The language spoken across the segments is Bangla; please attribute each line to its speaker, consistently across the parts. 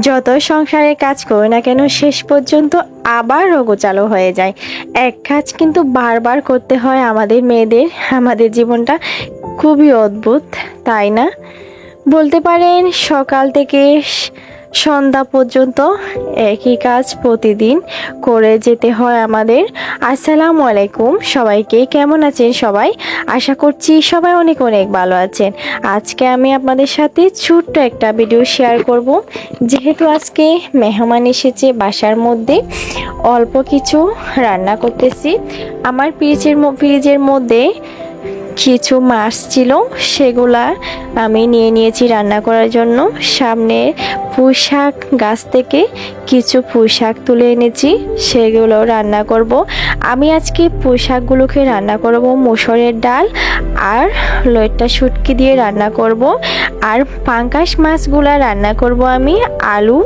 Speaker 1: যত সংসারে কাজ করো না কেন, শেষ পর্যন্ত আবার চালু হয়ে যায়। এক কাজ কিন্তু বারবার করতে হয় আমাদের মেয়েদের। আমাদের জীবনটা খুবই অদ্ভুত, তাই না? বলতে পারেন সকাল থেকে সন্ধ্যা পর্যন্ত একই কাজ প্রতিদিন করে যেতে হয় আমাদের। আসসালামু আলাইকুম, সবাইকে কেমন আছেন সবাই? আশা করছি সবাই অনেক অনেক ভালো আছেন। আজকে আমি আপনাদের সাথে ছোট্ট একটা ভিডিও শেয়ার করব। যেহেতু আজকে মেহমান এসেছে বাসার মধ্যে, অল্প কিছু রান্না করতেছি। আমার ফ্রিজের ফ্রিজের মধ্যে কিছু মাছ ছিল, সেগুলা আমি নিয়ে নিয়েছি রান্না করার জন্য। সামনে পুঁই শাক গাছ থেকে কিছু পুঁই শাক তুলে এনেছি, সেগুলো রান্না করব। আমি আজকে পুঁই শাকগুলোকে রান্না করব মুসুরের ডাল আর লইট্টা শুটকি দিয়ে রান্না করব। আর পাঙ্কাশ মাছগুলা রান্না করব আমি, আলু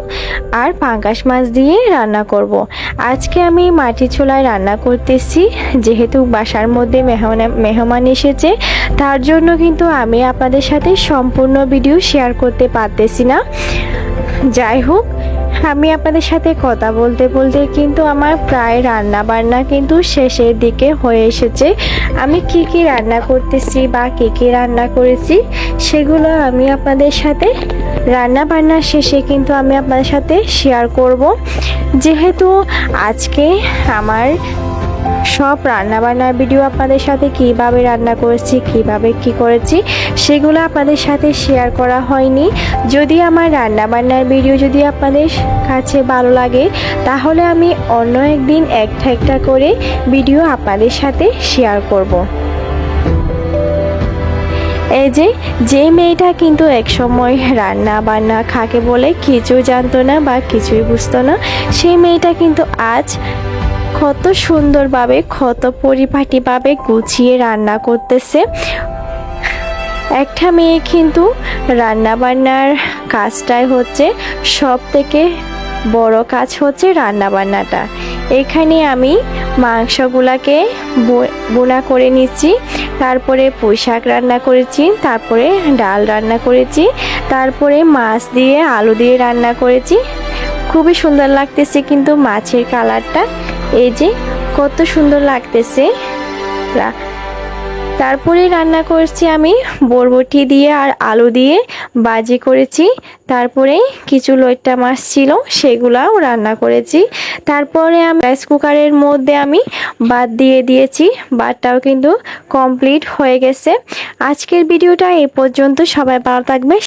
Speaker 1: আর পাঙ্কাশ মাছ দিয়ে রান্না করব। আজকে আমি মাটি চুলায় রান্না করতেছি, যেহেতু বাসার মধ্যে মেহমান মেহমান এসেছে তার জন্য কিন্তু আমি আপনাদের সাথে সম্পূর্ণ ভিডিও শেয়ার করতে পারতেছি না। যাই হোক, আমি আপনাদের সাথে কথা বলতে বলতে কিন্তু আমার প্রায় রান্না বান্না কিন্তু শেষের দিকে হয়ে এসেছে। আমি কি কি রান্না করতেছি বা কি কি রান্না করেছি, সেগুলো আমি আপনাদের সাথে রান্না বান্নার শেষে কিন্তু আমি আপনাদের সাথে শেয়ার করব। যেহেতু আজকে আমার সব রান্না বান্নার ভিডিও আপনাদের সাথে কীভাবে রান্না করেছি, কীভাবে কি করেছি, সেগুলো আপনাদের সাথে শেয়ার করা হয়নি যদি আমার রান্না বান্নার ভিডিও যদি আপনাদের কাছে ভালো লাগে, তাহলে আমি অন্য একদিন একটা একটা করে ভিডিও আপনাদের সাথে শেয়ার করব। এই যে যে মেয়েটা কিন্তু একসময় রান্না বান্না খাকে বলে, কিছু জানতো না বা কিছুই বুঝতো না, সেই মেয়েটা কিন্তু আজ কত সুন্দরভাবে, কত পরিপাটিভাবে গুছিয়ে রান্না করতেছে। একটা মেয়ে কিন্তু রান্না বান্নার কাজটাই হচ্ছে সব থেকে বড় কাজ হচ্ছে রান্না বান্নাটা এখানে আমি মাংসগুলাকে বোনা করে নিচ্ছি, তারপরে পুঁই শাক রান্না করেছি, তারপরে ডাল রান্না করেছি, তারপরে মাছ দিয়ে আলু দিয়ে রান্না করেছি। খুবই সুন্দর লাগতেছে কিন্তু মাছের কালারটা। এই যে, কত সুন্দর লাগতেছে। তারপরে রান্না করেছি আমি বরবটি দিয়ে আর আলু দিয়ে, বাজি করেছি। তারপরে কিছু লইট্টা মাছ ছিল, সেগুলাও রান্না করেছি। তারপরে আমি রাইস কুকারের মধ্যে আমি বাদ দিয়ে দিয়েছি। বাদটাও কিন্তু কমপ্লিট হয়ে গেছে। আজকের ভিডিওটা এই পর্যন্ত। সবাই ভালো থাকবে